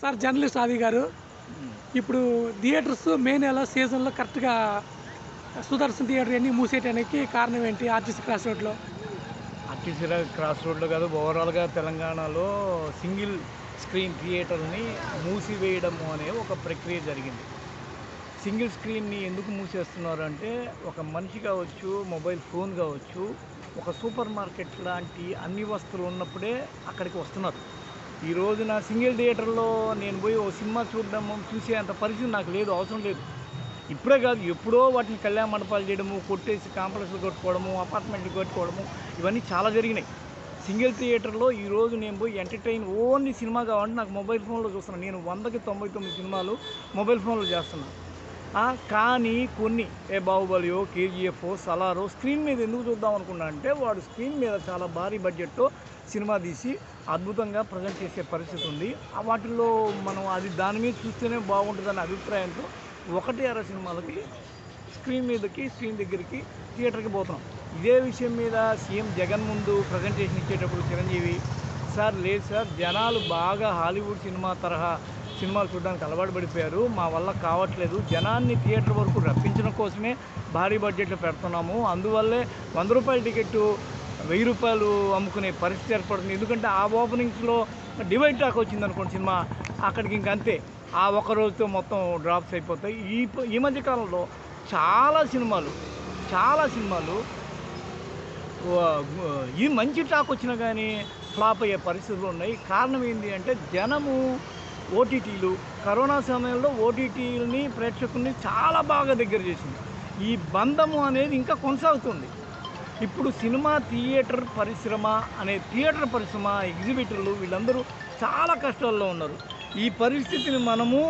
Sir journalist ఆది గారు. ఇప్పుడు థియేటర్స్ మే నెల సీజన్లో కరెక్ట్గా సుదర్శన్ థియేటర్ అన్ని మూసేయడానికి కారణం ఏంటి ఆర్టీసీ క్రాస్ రోడ్లో? ఆర్టీసీ క్రాస్ రోడ్లో కాదు ఓవరాల్గా తెలంగాణలో సింగిల్ స్క్రీన్ థియేటర్ని మూసివేయడము అనే ఒక ప్రక్రియ జరిగింది. సింగిల్ స్క్రీన్ని ఎందుకు మూసేస్తున్నారు అంటే ఒక మనిషి కావచ్చు మొబైల్ ఫోన్ కావచ్చు ఒక సూపర్ మార్కెట్ లాంటి అన్ని వస్తువులు ఉన్నప్పుడే అక్కడికి వస్తున్నారు. ఈ రోజున సింగిల్ థియేటర్లో నేను పోయి ఓ సినిమా చూడడం చూసే అంత పరిస్థితి నాకు లేదు అవసరం లేదు. ఇప్పుడే కాదు ఎప్పుడో వాటిని కళ్యాణ మండపాలు చేయడము కొట్టేసి కాంప్లెక్స్లు కొట్టుకోవడము అపార్ట్మెంట్లు కొట్టుకోవడము ఇవన్నీ చాలా జరిగినాయి. సింగిల్ థియేటర్లో ఈరోజు నేను పోయి ఎంటర్టైన్ ఓన్లీ సినిమా కావాలంటే నాకు మొబైల్ ఫోన్లో చూస్తున్నాను నేను వందకి తొంభై తొమ్మిది సినిమాలు మొబైల్ ఫోన్లో చేస్తున్నాను కానీ కొన్ని ఏ బాహుబలియో కేజీఎఫ్ సలారో స్క్రీన్ మీద ఎందుకు చూద్దాం అనుకున్నా అంటే వాడు స్క్రీన్ మీద చాలా భారీ బడ్జెట్తో సినిమా తీసి అద్భుతంగా ప్రజెంట్ చేసే పరిస్థితి ఉంది. వాటిల్లో మనం అది దాని మీద చూస్తేనే బాగుంటుందనే అభిప్రాయంతో ఒకటి అర సినిమాలకి స్క్రీన్ మీదకి స్క్రీన్ దగ్గరికి థియేటర్కి పోతున్నాం. ఇదే విషయం మీద సీఎం జగన్ ముందు ప్రజెంటేషన్ ఇచ్చేటప్పుడు చిరంజీవి సార్ లేదు సార్ జనాలు బాగా హాలీవుడ్ సినిమా తరహా సినిమాలు చూడడానికి అలవాటు పడిపోయారు. మా వల్ల కావట్లేదు. జనాన్ని థియేటర్ వరకు రప్పించడం కోసమే భారీ బడ్జెట్లో పెడుతున్నాము. అందువల్లే వంద రూపాయల టికెట్ వెయ్యి రూపాయలు అమ్ముకునే పరిస్థితి ఏర్పడుతుంది. ఎందుకంటే ఆ ఓపెనింగ్స్లో డివైడ్ టాక్ వచ్చింది అనుకోండి సినిమా అక్కడికి ఇంక అంతే. ఆ ఒక్క రోజుతో మొత్తం డ్రాప్స్ అయిపోతాయి. ఈ ఈ మధ్య కాలంలో చాలా సినిమాలు చాలా సినిమాలు ఈ మంచి టాక్ వచ్చినా కానీ ఫ్లాప్ అయ్యే పరిస్థితులు ఉన్నాయి. కారణం ఏంటి అంటే జనము ఓటీటీలు కరోనా సమయంలో ఓటీటీలని ప్రేక్షకుల్ని చాలా బాగా దగ్గర చేసింది. ఈ బంధము అనేది ఇంకా కొనసాగుతుంది. ఇప్పుడు సినిమా థియేటర్ పరిశ్రమ అనే థియేటర్ పరిశ్రమ ఎగ్జిబిటర్లు వీళ్ళందరూ చాలా కష్టాల్లో ఉన్నారు. ఈ పరిస్థితిని మనము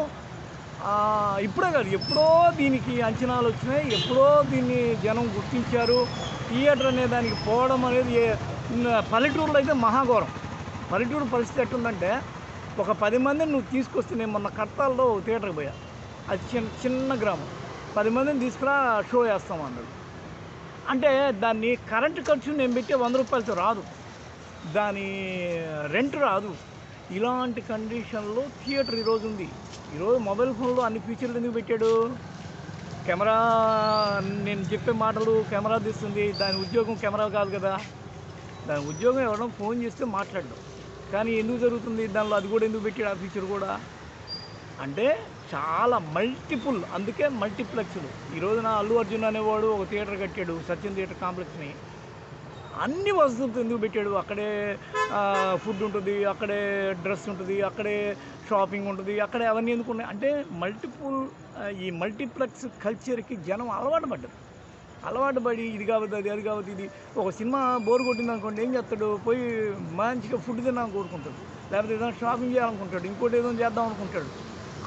ఇప్పుడే కాదు ఎప్పుడో దీనికి అంచనాలు వచ్చినాయి ఎప్పుడో దీన్ని జనం గుర్తించారు. థియేటర్ అనే దానికి పోవడం అనేది పల్లెటూరులో అయితే మహాఘోరం. పల్లెటూరు పరిస్థితి ఎట్టుందంటే ఒక పది మందిని నువ్వు తీసుకొస్తే నేను మొన్న కట్టాల్లో థియేటర్కి పోయా. అది చిన్న చిన్న గ్రామం. పది మందిని తీసుకురా షో వేస్తాం అన్నాడు. అంటే దాన్ని కరెంటు ఖర్చు నేను పెట్టే వంద రూపాయలతో రాదు. దాని రెంట్ రాదు. ఇలాంటి కండిషన్లో థియేటర్ ఈరోజు ఉంది. ఈరోజు మొబైల్ ఫోన్లో అన్ని ఫీచర్లు ఎందుకు పెట్టాడు? కెమెరా నేను చెప్పే మాటలు కెమెరా తీస్తుంది. దాని ఉద్యోగం కెమెరా కాదు కదా. దాని ఉద్యోగం ఎవరైనా ఫోన్ చేస్తే మాట్లాడడం. కానీ ఎందుకు జరుగుతుంది? దానిలో అది కూడా ఎందుకు పెట్టాడు ఆ ఫీచర్ కూడా? అంటే చాలా మల్టిపుల్ అందుకే మల్టీప్లెక్స్లు ఈ రోజున అల్లు అర్జున్ అనేవాడు ఒక థియేటర్ కట్టాడు సత్యం థియేటర్ కాంప్లెక్స్ని. అన్ని వసతులతో ఎందుకు పెట్టాడు? అక్కడే ఫుడ్ ఉంటుంది అక్కడే డ్రెస్ ఉంటుంది అక్కడే షాపింగ్ ఉంటుంది అక్కడే అవన్నీ ఎందుకు ఉన్నాయి? అంటే మల్టిపుల్ ఈ మల్టీప్లెక్స్ కల్చర్కి జనం అలవాటు పడ్డారు అలవాటు పడి ఇది కాబట్టి అది అది కాబట్టి ఇది. ఒక సినిమా బోర్ కొట్టింది అనుకోండి ఏం చేస్తాడు? పోయి మంచిగా ఫుడ్ తినాలని కోరుకుంటాడు. లేకపోతే ఏదైనా షాపింగ్ చేయాలనుకుంటాడు ఇంకోటి ఏదో చేద్దాం అనుకుంటాడు.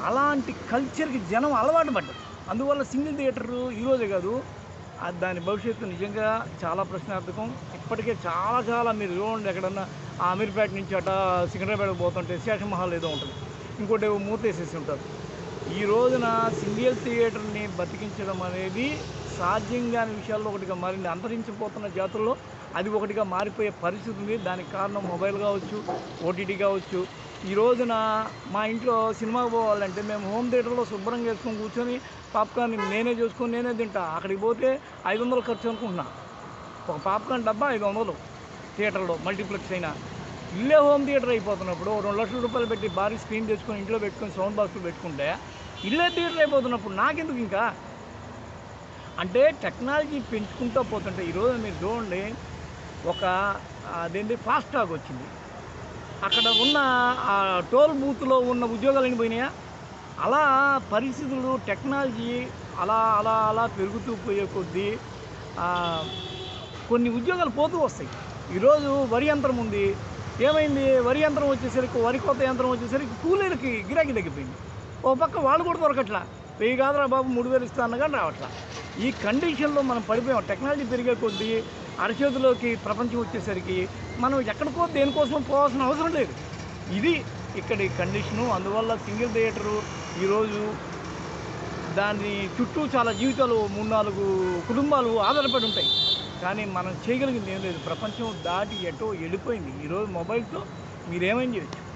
అలాంటి కల్చర్కి జనం అలవాటు పడ్డారు. అందువల్ల సింగిల్ థియేటర్ ఈరోజే కాదు దాని భవిష్యత్తు నిజంగా చాలా ప్రశ్నార్థకం. ఇప్పటికే చాలా చాలా మీరు చూడండి ఎక్కడన్నా అమీర్పేట నుంచి అట సికింద్రాబాద్కి పోతుంటే శేషం మహల్ ఏదో ఉంటుంది. ఇంకోటి ఏవో మూతేసేసి ఉంటారు. ఈ రోజున సింగిల్ థియేటర్ని బతికించడం అనేది సాధ్యం కాని విషయాల్లో ఒకటిగా మారింది. అంతరించిపోతున్న జాతుల్లో అది ఒకటిగా మారిపోయే పరిస్థితి ఉంది. దానికి కారణం మొబైల్ కావచ్చు ఓటీటీ కావచ్చు ఈ రోజున మా ఇంట్లో సినిమాకి పోవాలంటే మేము హోమ్ థియేటర్లో శుభ్రంగా వేసుకొని కూర్చొని పాప్కార్న్ నేనే చూసుకొని నేనే తింటా. అక్కడికి పోతే ఐదు వందలు ఖర్చు అనుకుంటున్నా. ఒక పాప్కార్న్ డబ్బా ఐదు వందలు థియేటర్లో మల్టీప్లెక్స్ అయినా. ఇల్లే హోమ్ థియేటర్ అయిపోతున్నప్పుడు రెండు లక్షల రూపాయలు పెట్టి భారీ స్క్రీన్ తెచ్చుకొని ఇంట్లో పెట్టుకొని సౌండ్ బాక్స్లు పెట్టుకుంటే ఇల్లే థియేటర్ అయిపోతున్నప్పుడు నాకెందుకు ఇంకా? అంటే టెక్నాలజీ పెంచుకుంటూ పోతుంటే ఈరోజు మీరు చూడండి ఒక అదేంటి ఫాస్ట్ టాగ్ వచ్చింది. అక్కడ ఉన్న ఆ టోల్ బూత్లో ఉన్న ఉద్యోగాలు పోయినాయా? అలా పరిస్థితులు టెక్నాలజీ అలా అలా అలా పెరుగుతూ పోయే కొద్దీ కొన్ని ఉద్యోగాలు పోతూ వస్తాయి. ఈరోజు వరి యంత్రం ఉంది. ఏమైంది? వరి యంత్రం వచ్చేసరికి వరి కొత్త యంత్రం వచ్చేసరికి కూలీలకి గిరాకీ తగ్గిపోయింది. ఓ పక్క వాళ్ళు కూడా దొరకట్లా. వెయ్యి కాదురా బాబు మూడు వేలు ఇస్తా అన్నగా రావట్లా. ఈ కండిషన్లో మనం పడిపోయాం. టెక్నాలజీ పెరిగే కొద్దీ అరచేతిలోకి ప్రపంచం వచ్చేసరికి మనం ఎక్కడికో దేనికోసం పోవాల్సిన అవసరం లేదు. ఇది ఇక్కడి కండిషను. అందువల్ల సింగిల్ థియేటరు ఈరోజు దాని చుట్టూ చాలా జీవితాలు మూడు నాలుగు కుటుంబాలు ఆధారపడి ఉంటాయి. కానీ మనం చేయగలిగింది ఏం లేదు. ప్రపంచం దాటి ఎటో వెళ్ళిపోయింది. ఈరోజు మొబైల్తో మీరేమేం చేయొచ్చు.